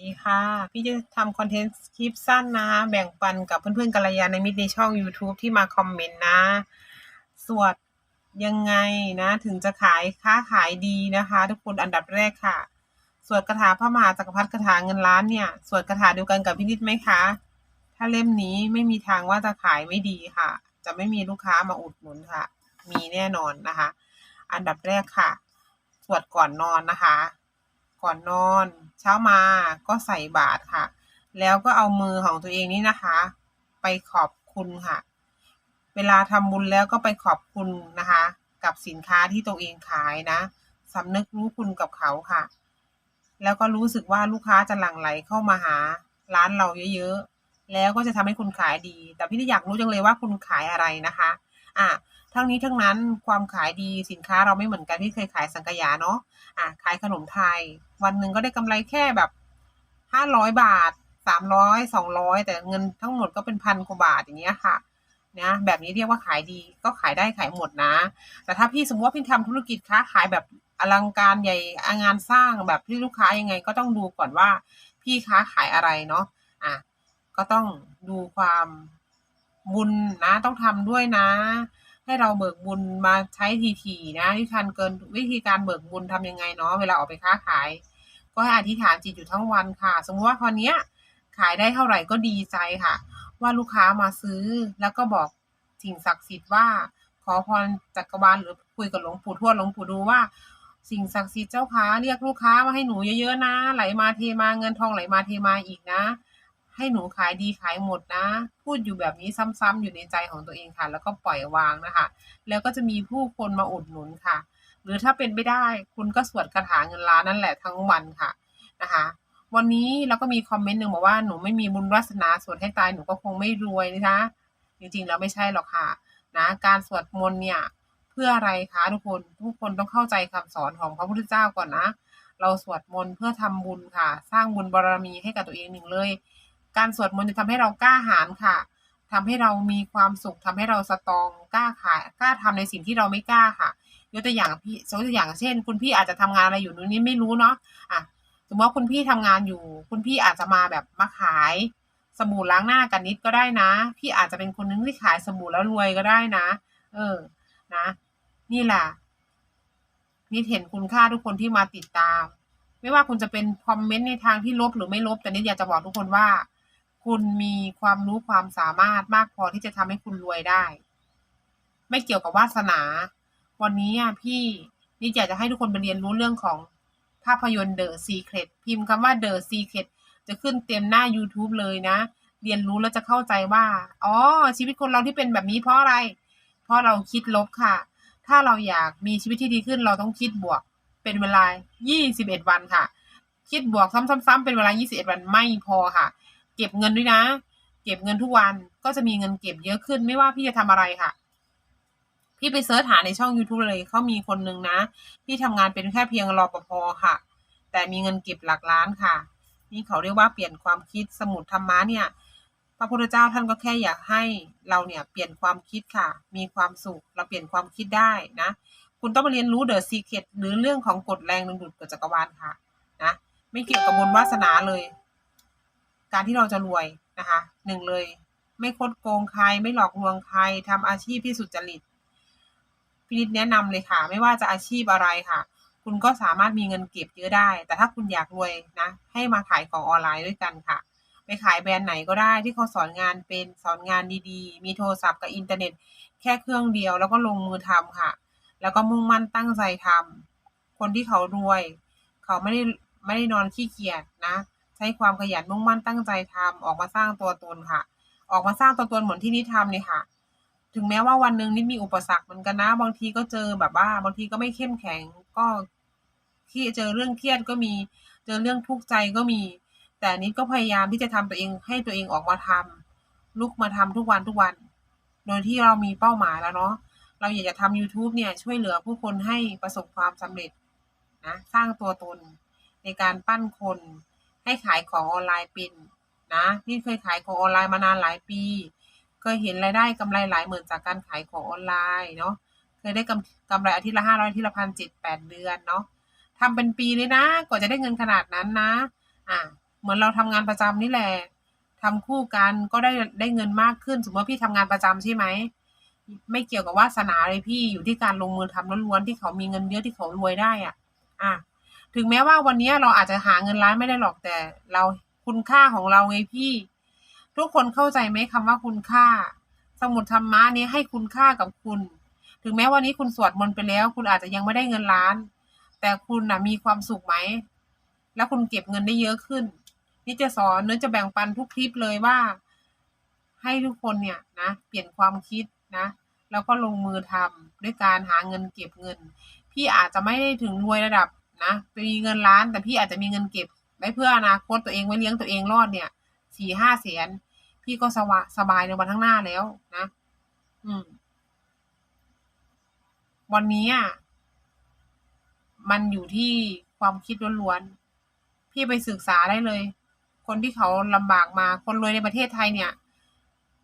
ดีค่ะ พี่จะทำคอนเทนต์คลิปสั้นนะแบ่งปันกับเพื่อนๆกัลยาณมิตรในช่อง YouTube ที่มาคอมเมนต์นะ สวดยังไงนะ ถึงจะขายค้าขายดีนะคะ ทุกคนอันดับแรกค่ะ สวดคาถาพระมหาจักรพรรดิคาถาเงินล้านเนี่ย สวดคาถาเดียวกันกับพี่นิดไหมคะ ถ้าเล่มนี้ไม่มีทางว่าจะขายไม่ดีค่ะ จะไม่มีลูกค้ามาอุดหนุนค่ะ มีแน่นอนนะคะ อันดับแรกค่ะ สวดก่อนนอนนะคะ ก่อนนอน เช้ามาก็ใส่บาตรค่ะ แล้วก็เอามือของตัวเองนี่นะคะ ไปขอบคุณค่ะ เวลาทำบุญแล้วก็ไปขอบคุณนะคะ กับสินค้าที่ตัวเองขายนะสำนึกรู้คุณกับเขาค่ะ แล้วก็รู้สึกว่าลูกค้าจะหลั่งไหลเข้ามาหาร้านเราเยอะๆแล้วก็จะทำให้คุณขายดี แต่พี่นี่อยากรู้จังเลยว่าคุณขายอะไรนะคะ อะ ทั้งนี้ทั้งนั้นความขายดีสินค้าเราไม่เหมือนกันที่เคยขายสังกยาเนาะอะขายขนมไทย วันหนึ่งก็ได้กำไรแค่แบบห้าร้อยบาทสามร้อยสองร้อยแต่เงินทั้งหมดก็เป็นพันกว่าบาทอย่างเงี้ยค่ะนะแบบนี้เรียกว่าขายดีก็ขายได้ขายหมดนะ แต่ถ้าพี่สมมติว่าพี่ทำธุรกิจค้าขายแบบอลังการใหญ่งานสร้างแบบที่ลูกค้ายังไง ก็ต้องดูก่อนว่าพี่ค้าขายอะไรเนาะอะก็ต้องดูความบุญนะต้องทำด้วยนะ ให้เราเบิกบุญมาใช้ทีๆนะที่ทันเกินวิธีการเบิกบุญทำยังไงเนาะเวลาออกไปค้าขาย ก็ให้อธิษฐานจิตอยู่ทั้งวันค่ะ สมมติว่าตอนเนี้ยขายได้เท่าไหร่ก็ดีใจค่ะ ว่าลูกค้ามาซื้อแล้วก็บอกสิ่งศักดิ์สิทธิ์ว่า ขอพรจักรวาลหรือคุยกับหลวงปู่ทวดหลวงปู่ดูว่า สิ่งศักดิ์สิทธิ์เจ้าค้าเรียกลูกค้ามาให้หนูเยอะๆนะ ไหลมาเทมาเงินทองไหลมาเทมาอีกนะ ให้หนูขายดีขายหมดนะ พูดอยู่แบบนี้ซ้ำๆอยู่ในใจของตัวเองค่ะ แล้วก็ปล่อยวางนะคะ แล้วก็จะมีผู้คนมาอุดหนุนค่ะ หรือถ้าเป็นไม่ได้คุณก็สวดคาถาเงินล้านนั่นแหละทั้งวันค่ะนะคะ วันนี้เราก็มีคอมเมนต์หนึ่งบอกว่าหนูไม่มีบุญวาสนาสวดให้ตายหนูก็คงไม่รวยนะคะจริงๆแล้วไม่ใช่หรอกค่ะนะการสวดมนต์เนี่ยเพื่ออะไรคะทุกคนทุกคนต้องเข้าใจคำสอนของพระพุทธเจ้าก่อนนะ เราสวดมนต์เพื่อทำบุญค่ะ สร้างบุญบารมีให้กับตัวเองหนึ่งเลย การสวดมนต์จะทำให้เรากล้าหาญค่ะทำให้เรามีความสุขทำให้เราสตรองกล้าขายกล้าทำในสิ่งที่เราไม่กล้าค่ะยกตัวอย่างพี่ยกตัวอย่างเช่น คุณพี่อาจจะทำงานอะไรอยู่นู้นนี่ไม่รู้เนาะอะสมมติว่าคุณพี่ทำงานอยู่ คุณพี่อาจจะมาแบบมาขายสบู่ล้างหน้ากันนิดก็ได้นะ พี่อาจจะเป็นคนนึงที่ขายสบู่แล้วรวยก็ได้นะ เออ นะ นี่แหละนิดเห็นคุณค่าทุกคนที่มาติดตาม ไม่ว่าคุณจะเป็นคอมเมนต์ในทางที่ลบหรือไม่ลบ แต่นิดอยากจะบอกทุกคนว่า คุณมีความรู้ความสามารถมากพอที่จะทำให้คุณรวยได้ ไม่เกี่ยวกับวาสนา วันนี้อะพี่นิดอยากจะให้ทุกคนไปเรียนรู้เรื่องของภาพยนตร์ The Secret พิมพ์คำว่า The Secret จะขึ้นเต็มหน้า YouTube เลยนะ เรียนรู้แล้วจะเข้าใจว่า อ๋อ ชีวิตคนเราที่เป็นแบบนี้เพราะอะไร เพราะเราคิดลบค่ะ ถ้าเราอยากมีชีวิตที่ดีขึ้นเราต้องคิดบวก เป็นเวลา 21 วันค่ะ คิดบวกซ้ำๆๆเป็นเวลา 21 วันไม่พอค่ะ เก็บเงินด้วยนะ เก็บเงินทุกวันก็จะมีเงินเก็บเยอะขึ้นไม่ว่าพี่จะทำอะไรค่ะ พี่ไปเสิร์ชหาในช่อง YouTube เลยเขามีคนหนึ่งนะ ที่ทำงานเป็นแค่เพียงรอปภค่ะ แต่มีเงินเก็บหลักล้านค่ะ นี่เขาเรียกว่าเปลี่ยนความคิดสมุดธรรมะเนี่ย พระพุทธเจ้าท่านก็แค่อยากให้เราเนี่ยเปลี่ยนความคิดค่ะ มีความสุขเราเปลี่ยนความคิดได้นะ คุณต้องมาเรียนรู้เดอะซีเคดหรือเรื่องของกฎแรงดึงดูดกฎจักรวาลค่ะนะไม่เกี่ยวกับบุญวาสนาเลย การที่เราจะรวยนะคะหนึ่งเลย ไม่คดโกงใครไม่หลอกลวงใครทำอาชีพที่สุจริตพินิจแนะนำเลยค่ะ ไม่ว่าจะอาชีพอะไรค่ะ คุณก็สามารถมีเงินเก็บเยอะได้ แต่ถ้าคุณอยากรวยนะ ให้มาขายของออนไลน์ด้วยกันค่ะ ไปขายแบรนด์ไหนก็ได้ที่เขาสอนงานเป็นสอนงานดีๆ มีโทรศัพท์กับอินเทอร์เน็ต แค่เครื่องเดียวแล้วก็ลงมือทำค่ะ แล้วก็มุ่งมั่นตั้งใจทำคนที่เขารวย เขาไม่ได้ไม่ได้นอนขี้เกียจนะ ช้ความขยันมุ่งมั่นตั้งใจทำออกมาสร้างตัวตนค่ะ ออกมาสร้างตัวตนเหมือนที่นิดทำเลยค่ะ ถึงแม้ว่าวันหนึ่งนิดมีอุปสรรคเหมือนกันนะ บางทีก็เจอแบบว่า บางทีก็ไม่เข้มแข็งก็ที่เจอเรื่องเครียดก็มี เจอเรื่องทุกข์ใจก็มี แต่นิดก็พยายามที่จะทำตัวเองให้ตัวเองออกมาทำลุกมาทำทุกวันทุกวัน โดยที่เรามีเป้าหมายแล้วเนาะเราอยากจะทำ YouTube เนี่ยช่วยเหลือผู้คนให้ประสบความสำเร็จนะสร้างตัวตนในการปั้นคน ให้ขายของออนไลน์เป็นนะนี่เคยขายของออนไลน์มานานหลายปี เคยเห็นรายได้กำไรหลายหมื่นจากการขายของออนไลน์เนาะเคยได้กำกำไรอาทิตย์ละห้าร้อยอาทิตย์ละพันเจ็ดแปดเดือนเนาะทำเป็นปีเลยนะกว่าจะได้เงินขนาดนั้นนะ อะเหมือนเราทำงานประจำนี่แหละทำคู่กันก็ได้ได้เงินมากขึ้น สมมติว่าพี่ทำงานประจำใช่ไหมไม่เกี่ยวกับวาสนาเลยพี่อยู่ที่การลงมือทำล้วนๆที่เขามีเงินเยอะที่เขารวยได้อะ อะ ถึงแม้ว่าวันนี้เราอาจจะหาเงินล้านไม่ได้หรอกแต่เราคุณค่าของเราไงพี่ ทุกคนเข้าใจไหมคำว่าคุณค่า สมุดธรรมะนี้ให้คุณค่ากับคุณ ถึงแม้วันนี้คุณสวดมนต์ไปแล้ว คุณอาจจะยังไม่ได้เงินล้าน แต่คุณนะมีความสุขไหม แล้วคุณเก็บเงินได้เยอะขึ้น นี่จะสอนเนื้อจะแบ่งปันทุกคลิปเลยว่า ให้ทุกคนเนี่ยนะ เปลี่ยนความคิดนะแล้วก็ลงมือทำด้วยการหาเงินเก็บเงิน พี่อาจจะไม่ได้ถึงรวยระดับ นะไปมีเงินล้านแต่พี่อาจจะมีเงินเก็บไว้เพื่ออนาคตตัวเองไว้เลี้ยงตัวเองรอดเนี่ยสี่ห้าแสนพี่ก็สวะสบายในวันข้างหน้าแล้วนะ อืม วันนี้อะมันอยู่ที่ความคิดล้วนๆพี่ไปศึกษาได้เลย คนที่เขาลำบากมาคนรวยในประเทศไทยเนี่ย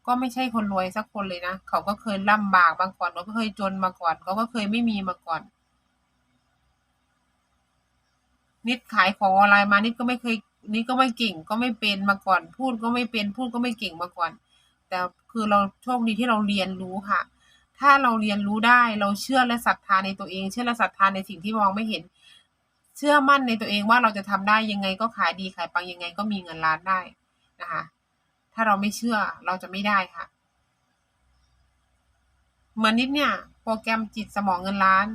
ก็ไม่ใช่คนรวยสักคนเลยนะเขาก็เคยลำบากมาก่อนเขาก็เคยจนมาก่อนเขาก็เคยไม่มีมาก่อน นิดขายของออนไลน์มานิดก็ไม่เคยนิดก็ไม่เก่งก็ไม่เป็นมาก่อน พูดก็ไม่เป็นพูดก็ไม่เก่งมาก่อน แต่คือเราโชคดีที่เราเรียนรู้ค่ะ ถ้าเราเรียนรู้ได้เราเชื่อและศรัทธาในตัวเอง เชื่อและศรัทธาในสิ่งที่มองไม่เห็น เชื่อมั่นในตัวเองว่าเราจะทำได้ยังไงก็ขายดีขายปังยังไงก็มีเงินล้านได้นะคะถ้าเราไม่เชื่อเราจะไม่ได้ค่ะเหมือนนิดเนี่ย โปรแกรมจิตสมองเงินล้าน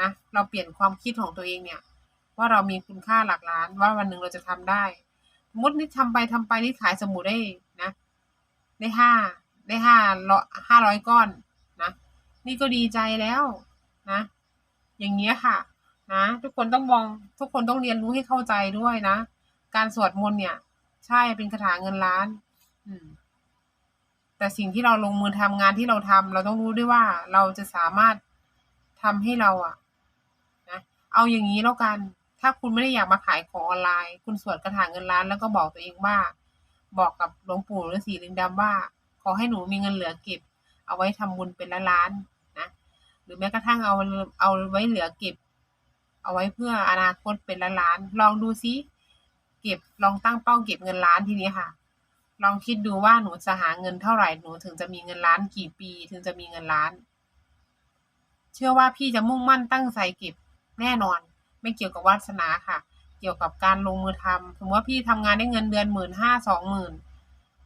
นะเราเปลี่ยนความคิดของตัวเองเนี่ย ว่าเรามีคุณค่าหลักล้าน ว่าวันหนึ่งเราจะทำได้สมมตินิดทำไปทำไปนิดขายสมุดได้นะ ได้ห้าได้ห้าร้อยห้าร้อยก้อนนะนี่ก็ดีใจแล้วนะ อย่างเงี้ยค่ะนะทุกคนต้องมองทุกคนต้องเรียนรู้ให้เข้าใจด้วยนะ การสวดมนต์เนี่ย ใช่เป็นคาถาเงินล้าน อืม แต่สิ่งที่เราลงมือทำงานที่เราทำเราต้องรู้ด้วยว่าเราจะสามารถทำให้เราอะนะเอาอย่างนี้แล้วกัน ถ้าคุณไม่ได้อยากมาขายของออนไลน์ คุณสวดคาถาเงินล้านแล้วก็บอกตัวเองว่า บอกกับหลวงปู่ฤาษีลิงดำว่า ขอให้หนูมีเงินเหลือเก็บ เอาไว้ทำบุญเป็นละล้านนะหรือแม้กระทั่งเอาเอาไว้เหลือเก็บ เอาไว้เพื่ออนาคตเป็นละล้าน ลองดูซิเก็บลองตั้งเป้าเก็บเงินล้านทีนี้ค่ะ ลองคิดดูว่าหนูจะหาเงินเท่าไหร่หนูถึงจะมีเงินล้านกี่ปี ถึงจะมีเงินล้าน เชื่อว่าพี่จะมุ่งมั่นตั้งใจเก็บแน่นอน ไม่เกี่ยวกับวาสนาค่ะ เกี่ยวกับการลงมือทำสมมติว่าพี่ทำงานได้เงินเดือนหมื่นห้าสองหมื่น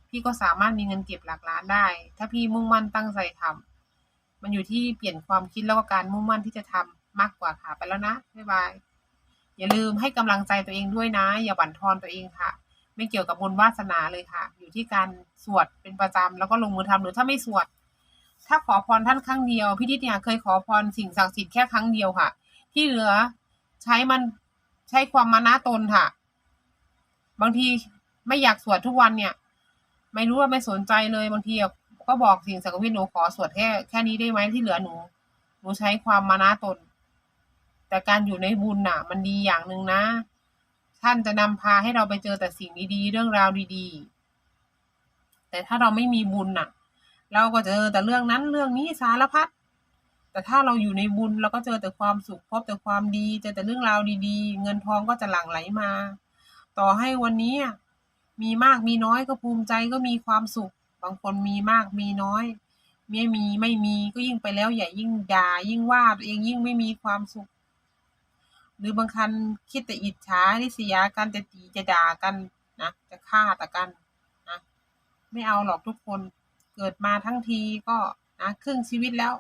พี่ก็สามารถมีเงินเก็บหลักล้านได้ ถ้าพี่มุ่งมั่นตั้งใจทำมันอยู่ที่เปลี่ยนความคิดแล้วก็การมุ่งมั่นที่จะทำมากกว่าค่ะ ไปแล้วนะบ๊ายบายอย่าลืมให้กำลังใจตัวเองด้วยนะ อย่าบั่นทอนตัวเองค่ะ ไม่เกี่ยวกับบุญวาสนาเลยค่ะ อยู่ที่การสวดเป็นประจำแล้วก็ลงมือทำหรือถ้าไม่สวด ถ้าขอพรท่านครั้งเดียวพี่ทิศเนี่ยเคยขอพรสิ่งศักดิ์สิทธิ์แค่ครั้งเดียวค่ะ ที่เหลือ ใช้มันใช้ความมานะตนค่ะ บางทีไม่อยากสวดทุกวันเนี่ย ไม่รู้ว่าไม่สนใจเลยบางทีก็บอกสิ่งศักดิ์สิทธิ์หนูขอสวดแค่แค่นี้ได้ไหมที่เหลือหนูหนูใช้ความมานะตน แต่การอยู่ในบุญน่ะ มันดีอย่างหนึ่งนะ ท่านจะนำพาให้เราไปเจอแต่สิ่งดีๆเรื่องราวดีๆ แต่ถ้าเราไม่มีบุญน่ะ เราก็เจอแต่เรื่องนั้นเรื่องนี้สารพัด แต่ถ้าเราอยู่ในบุญเราก็เจอแต่ความสุขพบแต่ความดี เจอแต่เรื่องราวดีๆ เงินทองก็จะหลั่งไหลมา ต่อให้วันนี้มีมากมีน้อยก็ภูมิใจก็มีความสุข บางคนมีมากมีน้อยไม่มีไม่มีก็ยิ่งไปแล้วอย่ยิ่งด่ายิ่งว่าตัวเองยิ่งไม่มีความสุข หรือบางคันคิดแต่อิจฉาริษยากันจะตีจะด่ากันนะจะฆ่าแต่กันนะไม่เอาหรอกทุกคนเกิดมาทั้งทีก็นะครึ่งชีวิตแล้ว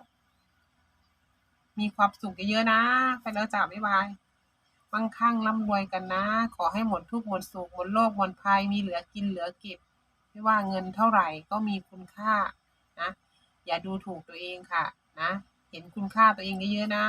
มีความสุขเยอะๆนะ ไปแล้วจ้าบ๊ายบายมั่งคั่งร่ำรวยกันนะ ขอให้หมดทุกข์หมดสุขหมดโรคหมดภัยมีเหลือกินเหลือเก็บ ไม่ว่าเงินเท่าไหร่ก็มีคุณค่านะ อย่าดูถูกตัวเองค่ะ นะ เห็นคุณค่าตัวเองเยอะๆนะ